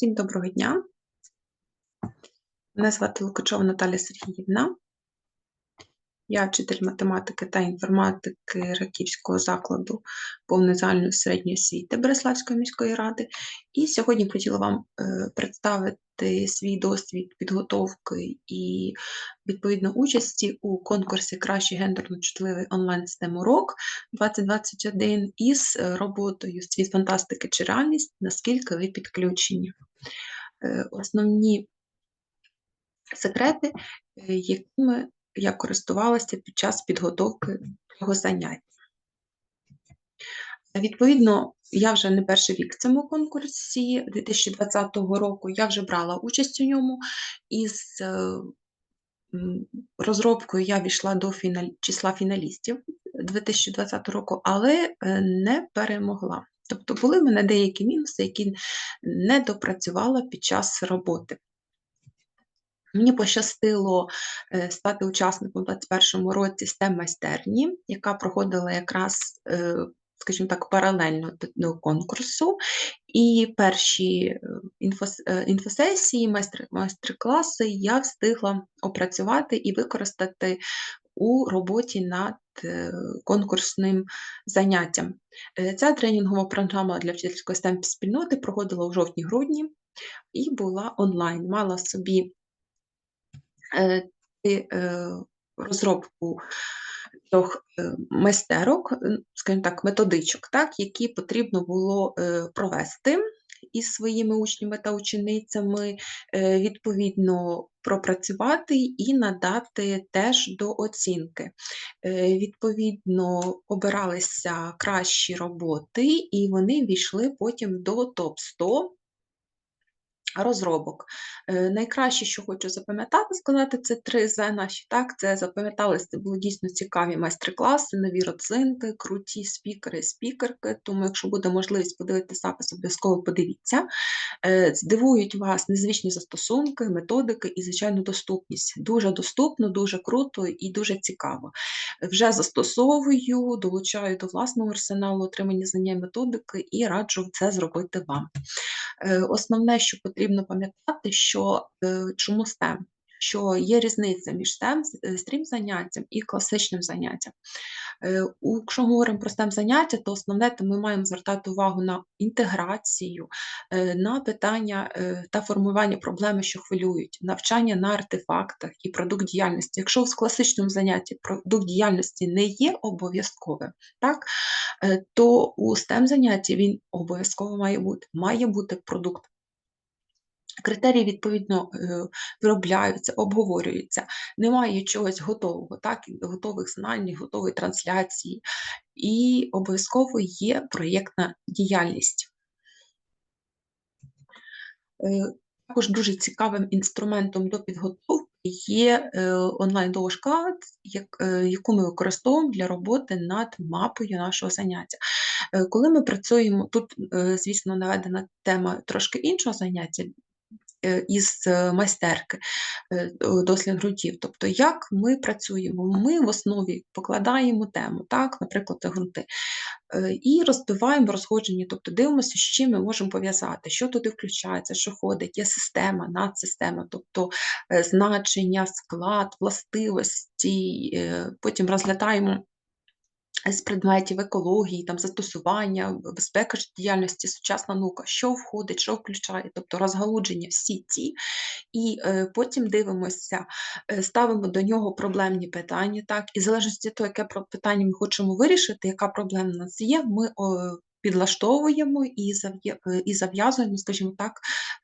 Всім доброго дня. Мене звати Лукачова Наталя Сергіївна. Я вчитель математики та інформатики Раківського закладу повної загальної середньої освіти Береславської міської ради. І сьогодні хотіла вам е, представити свій досвід підготовки і відповідно участі у конкурсі Кращий гендерно чутливий онлайн STEM урок 2021 із е, роботою Світ фантастики чи реальність, наскільки ви підключені. Е, Основні секрети, е, якими я користувалася під час підготовки цього заняття. Відповідно, я вже не перший рік в цьому конкурсі 2020 року я вже брала участь у ньому, із е, розробкою я війшла до фіналь... числа фіналістів 2020 року, але е, не перемогла. Тобто були в мене деякі мінуси, які не допрацювала під час роботи. Мені пощастило е, стати учасником у 2021 році STEM майстерні, яка проходила якраз, скажімо так, паралельно до, конкурсу. І перші е, е, інфосесії, майстер, майстер-класи я встигла опрацювати і використати у роботі над е, конкурсним заняттям. Ця тренінгова програма для вчительської STEM спільноти проходила у жовтні-грудні і була онлайн. Мала собі розробку трьох е, майстерок, е, скажімо так, методичок, так, які потрібно було е, провести із своїми учнями та ученицями, відповідно пропрацювати і надати теж до оцінки. Відповідно, обиралися кращі роботи, і вони війшли потім до топ-100 розробок. Е, Найкраще, що хочу запам'ятати, сказати, це три з наші. Так, це запам'яталися, це були дійсно цікаві майстер-класи, нові родзинки, круті спікери спікерки. Тому, якщо буде можливість подивитися запис, обов'язково подивіться. Е, Здивують вас незвичні застосунки, методики і, звичайно, доступність. Дуже доступно, дуже круто і дуже цікаво. Вже застосовую, долучаю до власного арсеналу отримання знання методики і раджу це зробити вам. Е, Основне, що потрібно пам'ятати, що е, чому STEM? Що є різниця між STEM, е, стрім заняттям і класичним заняттям. Е, Якщо говоримо про STEM заняття, то основне то ми маємо звертати увагу на інтеграцію, на питання та формування проблеми, що хвилюють, навчання на артефактах і продукт діяльності. Якщо в класичному занятті продукт діяльності не є обов'язковим, так, то у STEM занятті він обов'язково має бути. Має бути продукт. Критерії, відповідно, е, виробляються, обговорюються. Немає чогось готового, так, готових знань, готової трансляції. І обов'язково є проєктна діяльність. Е, Також дуже цікавим інструментом до підготовки є е, онлайн-дошка, яку ми використовуємо для роботи над мапою нашого заняття. Коли ми працюємо, тут, звісно, наведена тема трошки іншого заняття із е, майстерки е, дослід ґрунтів. Тобто, як ми працюємо? Ми в основі покладаємо тему, так, наприклад, ґрунти, е, і розбиваємо розходження, тобто дивимося, з чим ми можемо пов'язати, що туди включається, що ходить, є система, надсистема, тобто е, значення, склад, властивості, е, потім розглядаємо з предметів екології, там, застосування, безпека життєдіяльності, сучасна наука, що входить, що включає, тобто розгалудження всі ці, і е, потім дивимося, е, ставимо до нього проблемні питання, так, і в залежності від того, яке питання ми хочемо вирішити, яка проблема в нас є, ми о, підлаштовуємо і зав'я- е, і зав'язуємо, скажімо так,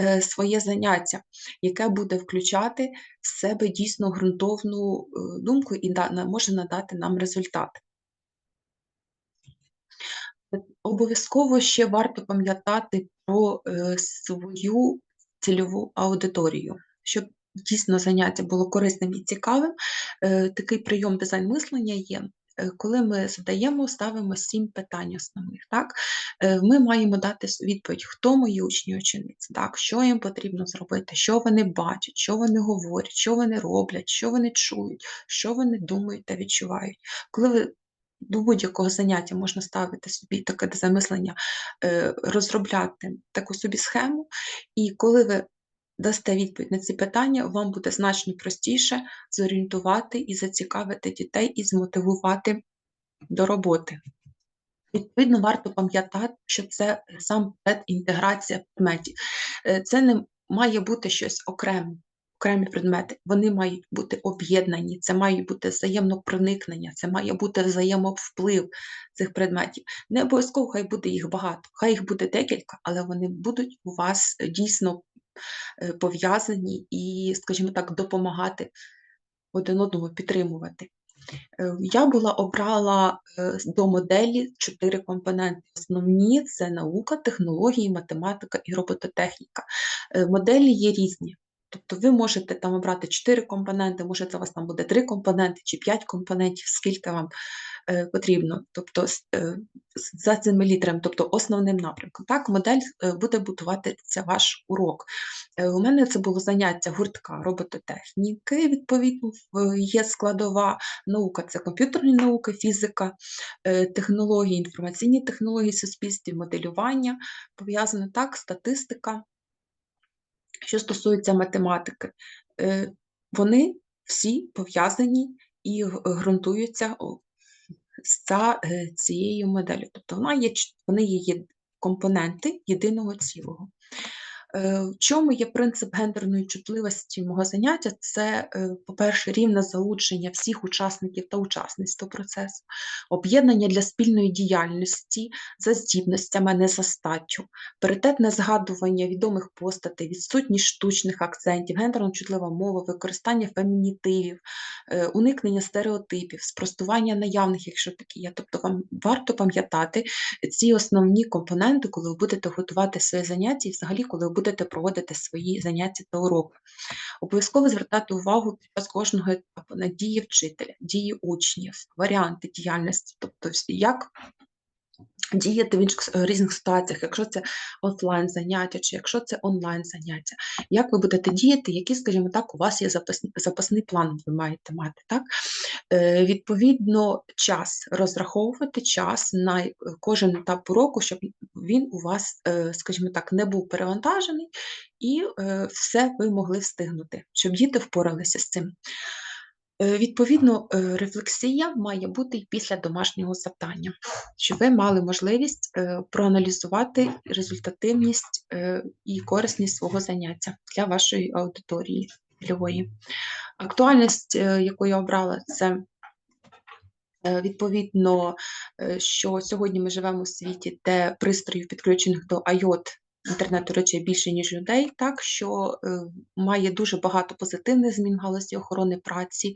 е, своє заняття, яке буде включати в себе дійсно ґрунтовну е, думку і може надати нам результат. Обов'язково ще варто пам'ятати про е, свою цільову аудиторію, щоб дійсно заняття було корисним і цікавим. Е, Такий прийом дизайн мислення є. е, Коли ми задаємо, ставимо сім питань основних, так ми маємо дати відповідь, хто мої учні учениці, так, що їм потрібно зробити, що вони бачать, що вони говорять, що вони роблять, що вони чують, що вони думають та відчувають. Коли ви до будь-якого заняття можна ставити собі таке замислення, е, розробляти таку собі схему, і коли ви дасте відповідь на ці питання, вам буде значно простіше зорієнтувати і зацікавити дітей, і змотивувати до роботи. Відповідно, варто пам'ятати, що це насамперед інтеграція предметів. Е, це не має бути щось окреме, окремі предмети. Вони мають бути об'єднані, це має бути взаємопроникнення, це має бути взаємовплив цих предметів. Не обов'язково хай буде їх багато, хай їх буде декілька, але вони будуть у вас дійсно е, пов'язані і, скажімо так, допомагати один одного підтримувати. Е, я була обрала е, до моделі чотири компоненти. Основні це наука, технології, математика і робототехніка. Моделі є різні. Тобто ви можете там обрати 4 компоненти, може це у вас там буде 3 компоненти чи 5 компонентів, скільки вам е, потрібно. Тобто е, за цими літерами, тобто основним напрямком. Так, модель е, буде будуватися ваш урок. Е, у мене це було заняття гуртка робототехніки, відповідно, є складова наука, це комп'ютерні науки, фізика, е, технології, інформаційні технології суспільстві, моделювання, пов'язане так, статистика. Що стосується математики, е, вони всі пов'язані і ґрунтуються за е, цією моделлю. Тобто вона є, вони є компоненти єдиного цілого. Е, в чому є принцип гендерної чутливості мого заняття? Це, е, по-перше, рівне залучення всіх учасників та учасниць до процесу, об'єднання для спільної діяльності за здібностями, а не за статтю, паритетне згадування відомих постатей, відсутність штучних акцентів, гендерно чутлива мова, використання фемінітивів, е, уникнення стереотипів, спростування наявних, якщо такі є. Тобто вам варто пам'ятати ці основні компоненти, коли ви будете готувати своє заняття, і взагалі, коли ви будете будете проводити свої заняття та уроки. Обов'язково звертати увагу під час кожного етапу на дії вчителя, дії учнів, варіанти діяльності, тобто як діяти в інших е, різних ситуаціях, якщо це офлайн заняття, чи якщо це онлайн заняття, як ви будете діяти, який, скажімо так, у вас є запасний, запасний план, ви маєте мати. так? Е, Відповідно, час розраховувати час на е, кожен етап уроку, щоб він у вас, е, скажімо так, не був перевантажений, і е, все ви могли встигнути, щоб діти впоралися з цим. Е, відповідно, е, рефлексія має бути і після домашнього завдання, щоб ви мали можливість е, проаналізувати результативність і корисність свого заняття для вашої аудиторії цільової. Актуальність, яку я обрала, це відповідно, що сьогодні ми живемо у світі, де пристроїв, підключених до IOT, інтернету речей більше, ніж людей, так що е, має дуже багато позитивних змін в галузі охорони праці.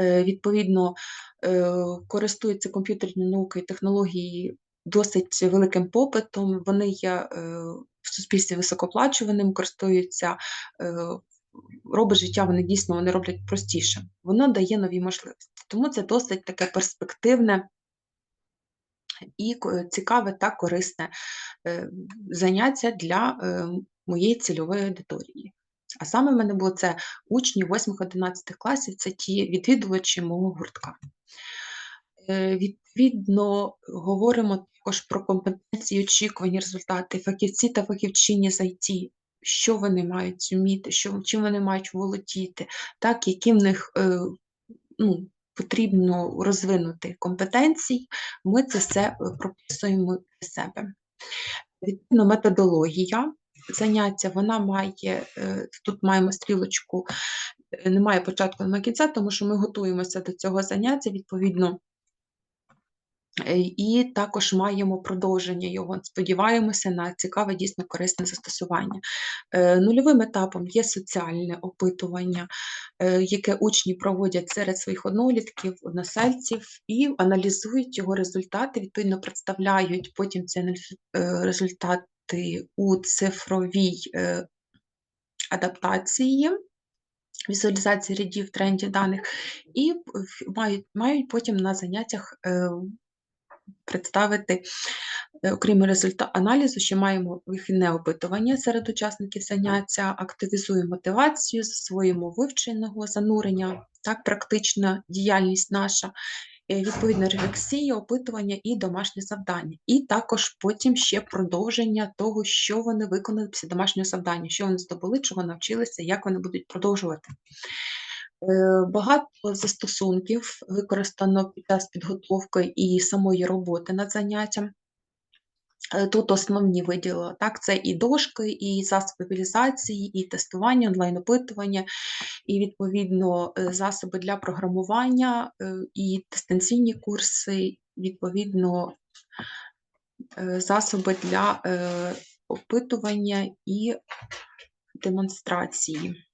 Е, відповідно, е, користуються комп'ютерні науки і технології досить великим попитом. Вони є в суспільстві високоплачуваним, користуються. Робить життя, вони дійсно вони роблять простіше. Воно дає нові можливості. Тому це досить таке перспективне і цікаве та корисне е, заняття для е, моєї цільової аудиторії. А саме в мене було це учні 8-11 класів, це ті відвідувачі мого гуртка. Е, відповідно, говоримо також про компетенції, очікувані результати, фахівці та фахівчині з IT, що вони мають вміти, що, чим вони мають володіти, так, які в них ну, потрібно розвинути компетенції, ми це все е, прописуємо для себе. Відповідно, методологія заняття, вона має, е, тут маємо стрілочку, е, немає початку, немає кінця, тому що ми готуємося до цього заняття, відповідно, і також маємо продовження його. Сподіваємося на цікаве, дійсно корисне застосування. Е, нульовим етапом є соціальне опитування, е, яке учні проводять серед своїх однолітків, односельців і аналізують його результати, відповідно представляють потім ці результати у цифровій адаптації. Візуалізації рядів трендів даних, і мають мають потім на заняттях представити, е, окрім результату аналізу, ще маємо вихідне опитування серед учасників заняття, активізуємо мотивацію, засвоїмо вивченого занурення, так, практична діяльність наша. Е, відповідно, рефлексія, опитування і домашнє завдання. І також потім ще продовження того, що вони виконали після домашнього завдання, що вони здобули, чого навчилися, як вони будуть продовжувати. Е, багато застосунків використано під час підготовки і самої роботи над заняттям. Е, тут основні виділи, так, це і дошки, і засоби реалізації, і тестування, онлайн-опитування, і відповідно е, засоби для програмування, і дистанційні курси, відповідно, засоби для опитування і демонстрації.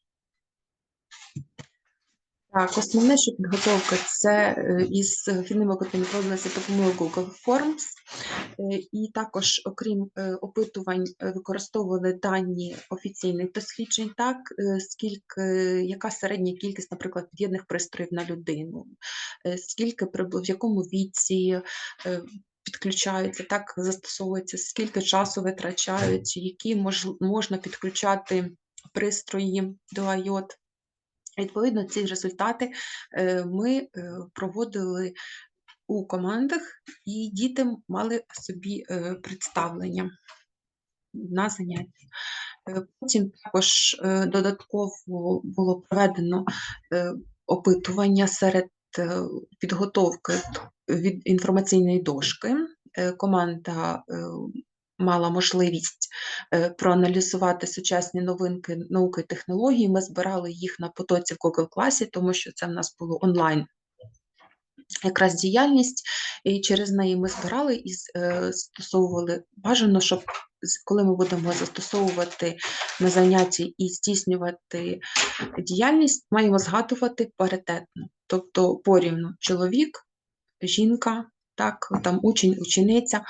Так, основне, що підготовка це е, із фільними котами проводилася Google Forms, е, і також, окрім е, опитувань, використовували дані офіційних досліджень, так, скільки, яка середня кількість, наприклад, під'єднаних пристроїв на людину, скільки в якому віці підключаються, так застосовується, скільки часу витрачають, які мож, можна підключати пристрої до IOT. Відповідно, ці результати е, ми е, проводили у командах, і діти мали собі е, представлення на занятті. Потім також додатково було проведено опитування серед підготовки від інформаційної дошки. Команда мала можливість е, проаналізувати сучасні новинки науки і технології. Ми збирали їх на потоці в Google класі, тому що це в нас було онлайн. Якраз діяльність, і через неї ми збирали і е, застосовували бажано, щоб коли ми будемо застосовувати на занятті і здійснювати діяльність, маємо згадувати паритетно, тобто порівну чоловік, жінка, так, там учень, учениця,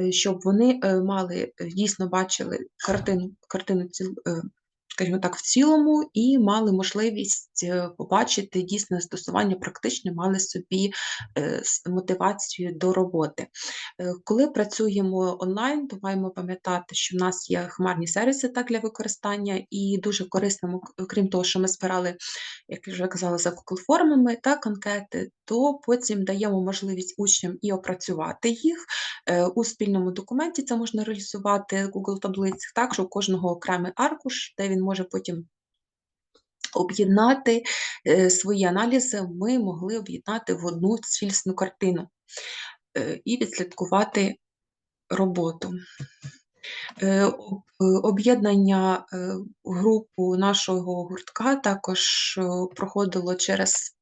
е, щоб вони е, мали е, дійсно бачили картину, картину скажімо так, в цілому, і мали можливість е, побачити дійсне застосування практичне, мали собі е, мотивацію до роботи. Е, коли працюємо онлайн, то маємо пам'ятати, що в нас є хмарні сервіси так для використання, і дуже корисним, крім того, що ми збирали, як я вже казала, за Google формами так, анкети, то потім даємо можливість учням і опрацювати їх у спільному документі. Це можна реалізувати Google таблиць, так що у кожного окремий аркуш, де він може потім об'єднати е, свої аналізи, ми могли об'єднати в одну цілісну картину е, і відслідкувати роботу. Е, об'єднання групу нашого гуртка також проходило через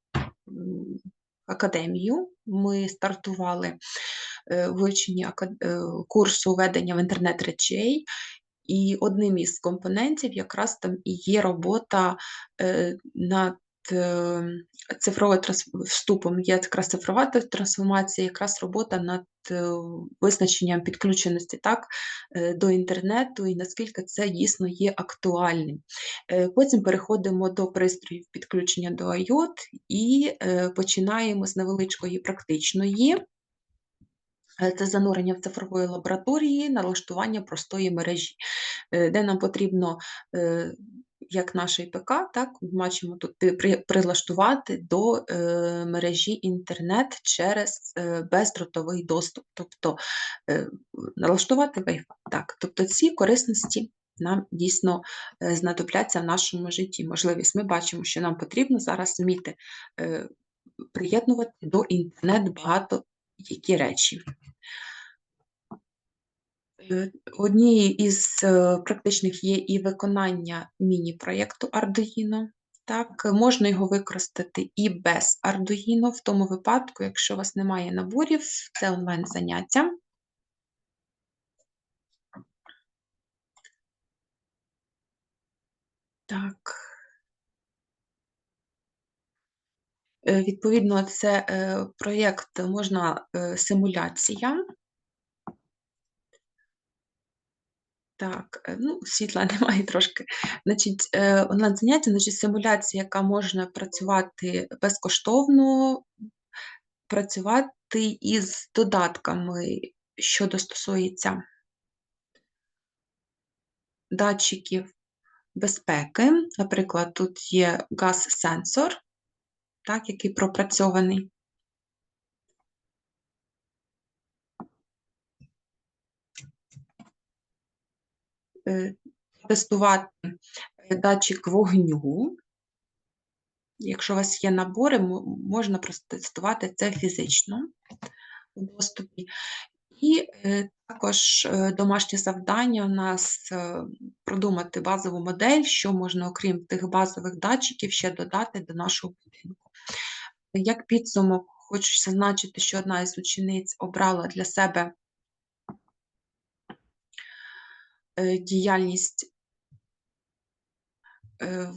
академію. Ми стартували вивчення курсу ведення в інтернет речей, і одним із компонентів якраз там і є робота е, над е, цифровим вступом, є якраз цифрова трансформація, якраз робота над е, визначенням підключеності так, до інтернету і наскільки це дійсно є актуальним. Потім переходимо до пристроїв підключення до IOT і починаємо з невеличкої практичної. Е, це занурення в цифрової лабораторії, налаштування простої мережі, е, де нам потрібно, е, як наш ПК, так, бачимо тут прилаштувати до мережі інтернет через бездротовий доступ, тобто налаштувати Wi-Fi. Так, Тобто ці корисності нам дійсно знадобляться в нашому житті. Можливість ми бачимо, що нам потрібно зараз вміти приєднувати до інтернет багато які речі. Е, однією із е, практичних є і виконання міні-проєкту Arduino. Так, Можна його використати і без Arduino, в тому випадку, якщо у вас немає наборів, це онлайн-заняття. Так. Е, відповідно, це е, проєкт можна е, симуляція. Так, ну, світла немає трошки. Значить, онлайн-заняття, значить, симуляція, яка можна працювати безкоштовно, працювати із додатками, що стосується датчиків безпеки. Наприклад, тут є газ-сенсор, так, який пропрацьований. Е, тестувати е, датчик вогню. Якщо у вас є набори, можна протестувати це фізично у доступі. І е, також домашнє завдання у нас продумати базову модель, що можна, окрім тих базових датчиків, ще додати до нашого будинку. Як підсумок, хочу зазначити, що одна із учениць обрала для себе е, діяльність е,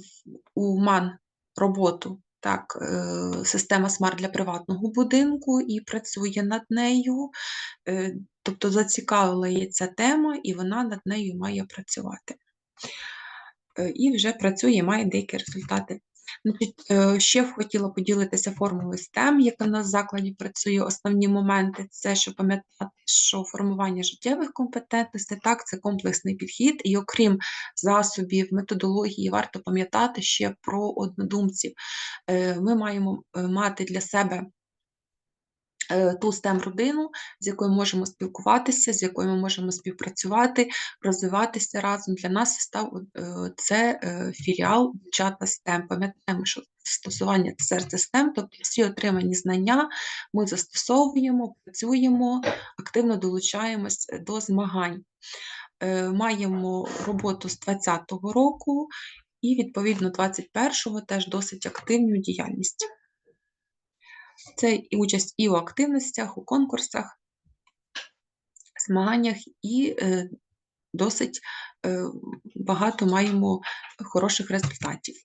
у МАН роботу, так, е, система смарт для приватного будинку і працює над нею. Тобто зацікавила її ця тема, і вона над нею має працювати. І вже працює, має деякі результати. Значить, е, ще б хотіла поділитися формулою STEM, яка в нас в закладі працює. Основні моменти це щоб пам'ятати, що формування життєвих компетентностей, так, це комплексний підхід, і окрім засобів, методології, варто пам'ятати ще про однодумців. Е, Ми маємо е, мати для себе ту stem родину, з якою можемо спілкуватися, з якою ми можемо співпрацювати, розвиватися разом. Для нас став е, це е, філіал дівчата STEM. Пам'ятаємо, що стосування це серце STEM, тобто всі отримані знання ми застосовуємо, працюємо, активно долучаємось до змагань. Е, Маємо роботу з 2020 року і, відповідно, 21-го теж досить активну діяльність. Це і участь і у активностях, у конкурсах, змаганнях, і е, досить е, багато маємо хороших результатів.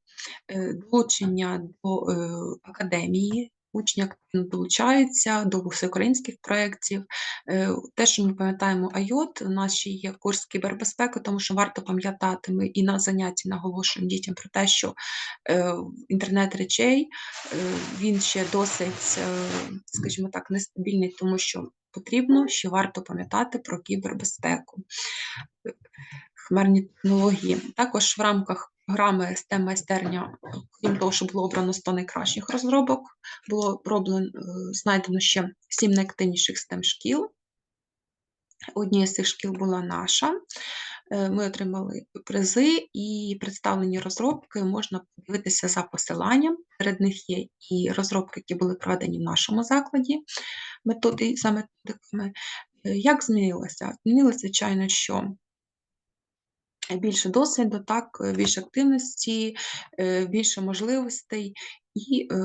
Е, долучення до е, академії, учні активно долучаються до всеукраїнських проєктів. Е, те, що ми пам'ятаємо айот, у нас ще є курс кібербезпеки, тому що варто пам'ятати, ми і на занятті наголошуємо дітям про те, що е, інтернет речей е, він ще досить, скажімо так, нестабільний, тому що потрібно, що варто пам'ятати про кібербезпеку, хмарні технології. Також в рамках програми STEM майстерня, крім того, що було обрано 100 найкращих розробок, було роблено, е, знайдено ще 7 найактивніших STEM шкіл. Однією з цих шкіл була наша. Е, Ми отримали призи і представлені розробки можна подивитися за посиланням. Серед них є і розробки, які були проведені в нашому закладі методи за методиками. Е, Як змінилося? Змінилося, звичайно, що більше досвіду, так, е, більше активності, е, більше можливостей і е,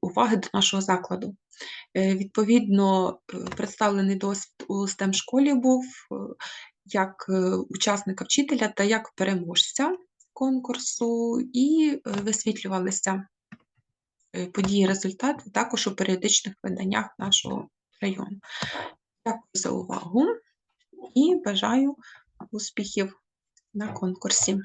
уваги до нашого закладу. Е, Відповідно, е, представлений досвід у STEM школі був е, як е, учасника вчителя та як переможця конкурсу, і е, висвітлювалися е, події, результати також у періодичних виданнях нашого району. Дякую за увагу і бажаю успіхів на конкурсі.